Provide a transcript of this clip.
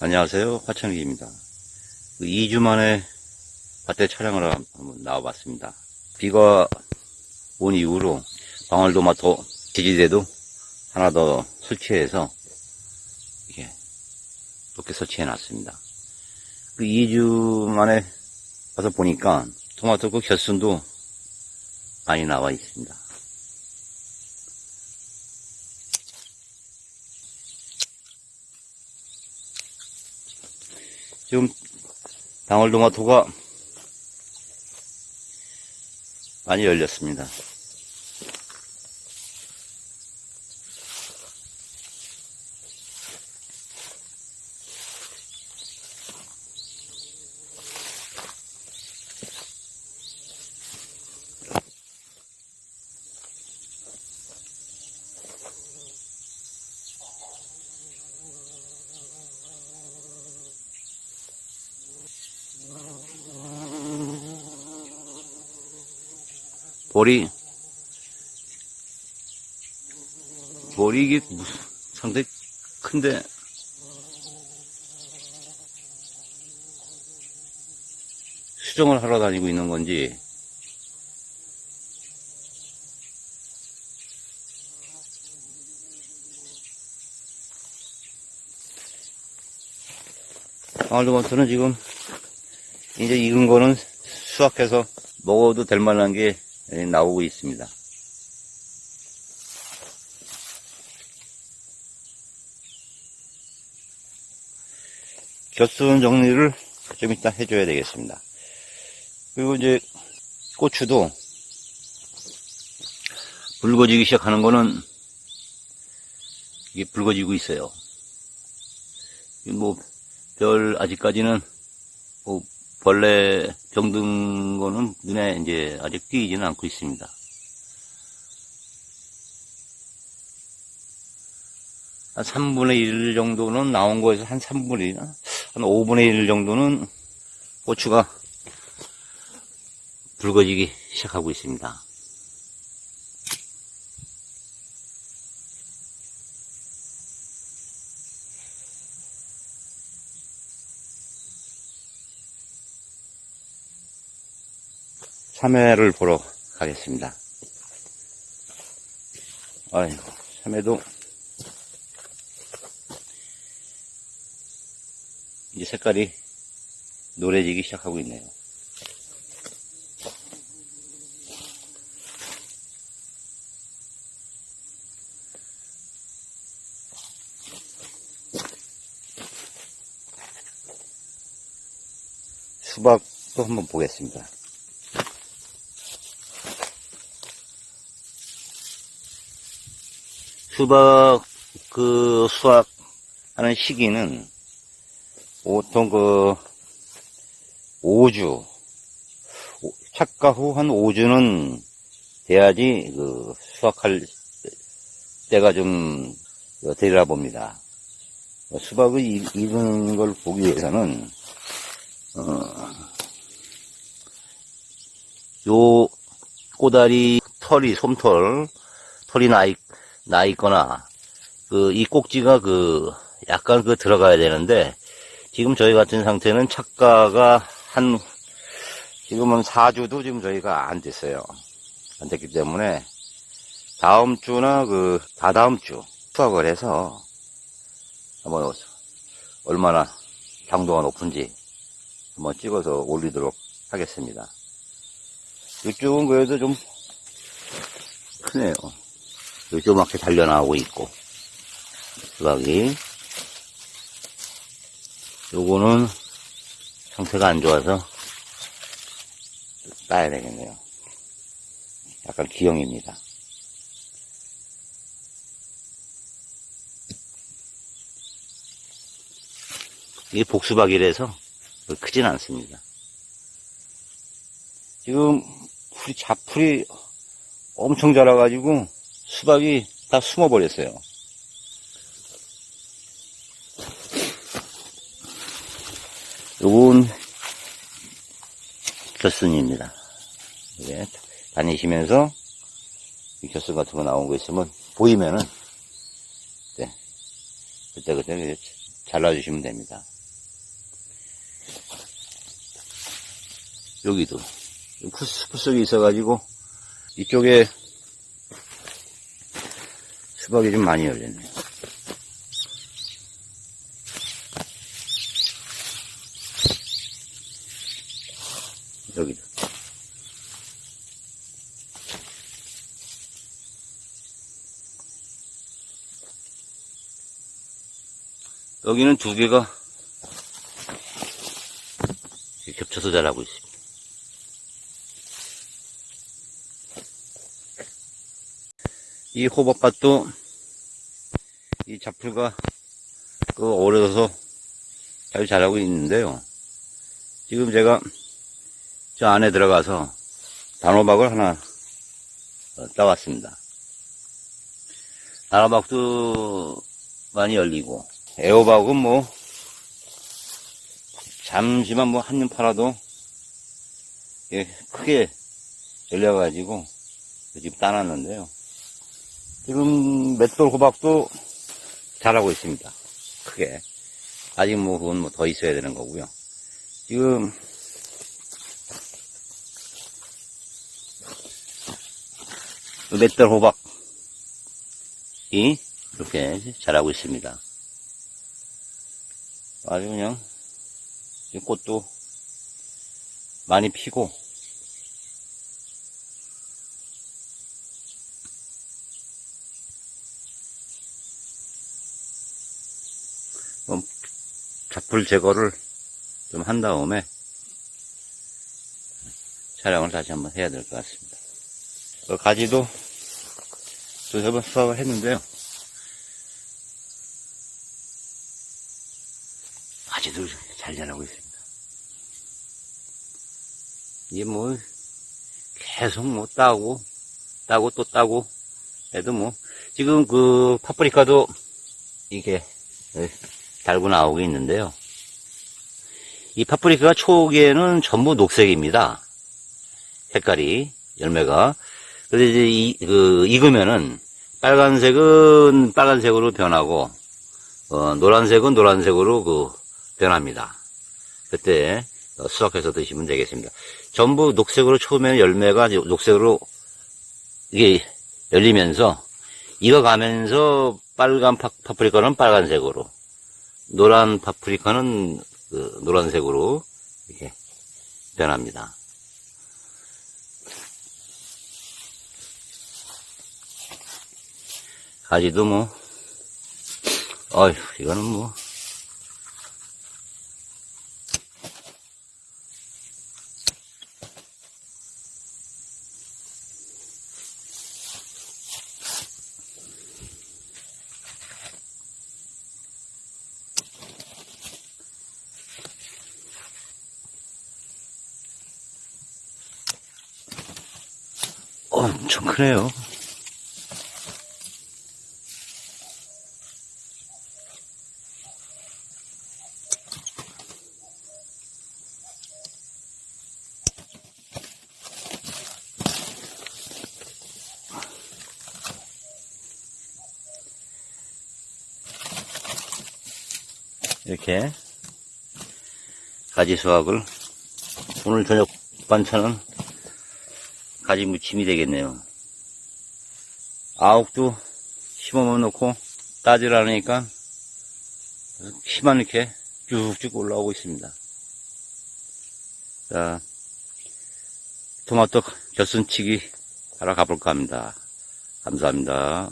안녕하세요. 화천기입니다. 2주 만에 밭에 촬영을 한번 나와봤습니다. 비가 온 이후로 방울토마토 지지대도 하나 더 설치해서 이렇게 높게 설치해 놨습니다. 그 2주 만에 와서 보니까 토마토 그 결순도 많이 나와 있습니다. 지금 방울토마토가 많이 열렸습니다. 볼이 볼이 이게 무슨 상당히 큰데. 수정을 하러 다니고 있는 건지. 방울토마토는 지금 이제 익은 거는 수확해서 먹어도 될 만한 게 나오고 있습니다. 겹순 정리를 좀 이따 해줘야 되겠습니다. 그리고 이제 고추도 붉어지기 시작하는 거는 이게 붉어지고 있어요. 뭐, 별, 아직까지는, 뭐, 벌레 병든 거는 눈에 이제 아직 띄지는 않고 있습니다. 한 3분의 1 정도는 나온 거에서 한 3분의 1, 한 5분의 1 정도는 고추가 붉어지기 시작하고 있습니다. 참외를 보러 가겠습니다. 아이고, 참외도 이제 색깔이 노래지기 시작하고 있네요. 수박도 한번 보겠습니다. 수박 그 수확하는 시기는 보통 그 5주 착가 후 한 5주는 돼야지 그 수확할 때가 좀 되리라 봅니다. 수박을 이- 익은 걸 보기 위해서는 어, 요 꼬다리 털이 솜털 털이 나, 있, 나 있거나 그 이 꼭지가 그 약간 그 들어가야 되는데 지금 저희 같은 상태는 착가가 한 지금은 4주도 지금 저희가 안 됐어요. 안 됐기 때문에 다음 주나 그 다다음 주 수확을 해서 한번 얼마나 당도가 높은지 한번 찍어서 올리도록 하겠습니다. 이쪽은 그래도 좀 크네요. 요조맣게 달려나오고 있고 수박이 요거는 상태가 안 좋아서 따야 되겠네요. 약간 기형입니다. 이게 복수박이라서 크진 않습니다. 지금 풀이 잡풀이 엄청 자라가지고 수박이 다 숨어버렸어요. 요건 겨순입니다. 이게 다니시면서 이 겨순 같은 거 나온 거 있으면 보이면은 네, 그때 그때 잘라주시면 됩니다. 여기도 푸석푸석이 있어가지고 이쪽에 수박이 좀 많이 열렸네요. 여기도. 여기는 두 개가 겹쳐서 자라고 있습니다. 이 호박밭도 이 잡풀과 그 오래돼서 잘 자라고 있는데요. 지금 제가 저 안에 들어가서 단호박을 하나 어, 따왔습니다. 단호박도 많이 열리고 애호박은 뭐 잠시만 뭐 한눈 팔아도 예, 크게 열려가지고 지금 따놨는데요. 지금 맷돌 호박도 자라고 있습니다. 크게. 아직 뭐 그건 뭐 더 있어야 되는 거고요. 지금 맷돌 호박이 이렇게 자라고 있습니다. 아주 그냥 이 꽃도 많이 피고 잡풀 제거를 좀 한 다음에 촬영을 다시 한번 해야 될 것 같습니다. 그 가지도 또 세번 수확을 했는데요. 가지도 잘 자라고 있습니다. 이게 뭐 계속 뭐 따고 따고 또 따고 해도 뭐 지금 그 파프리카도 이게 예, 달고 나오고 있는데요. 이 파프리카가 초기에는 전부 녹색입니다. 색깔이 열매가. 근데 이제 이, 그, 익으면은 빨간색은 빨간색으로 변하고 어, 노란색은 노란색으로 그 변합니다. 그때 어, 수확해서 드시면 되겠습니다. 전부 녹색으로 처음에는 열매가 녹색으로 이게 열리면서 익어가면서 빨간 파, 파프리카는 빨간색으로 노란 파프리카는 그 노란색으로 이렇게 변합니다. 가지도 뭐, 어휴, 이거는 뭐, 엄청 크네요. 이렇게 가지 수확을 오늘 저녁 반찬은 가지 무침이 되겠네요. 아욱도 심어만 놓고 따질 않으니까 키만 이렇게 쭉쭉 올라오고 있습니다. 자, 토마토 결순치기 하러 가볼까 합니다. 감사합니다.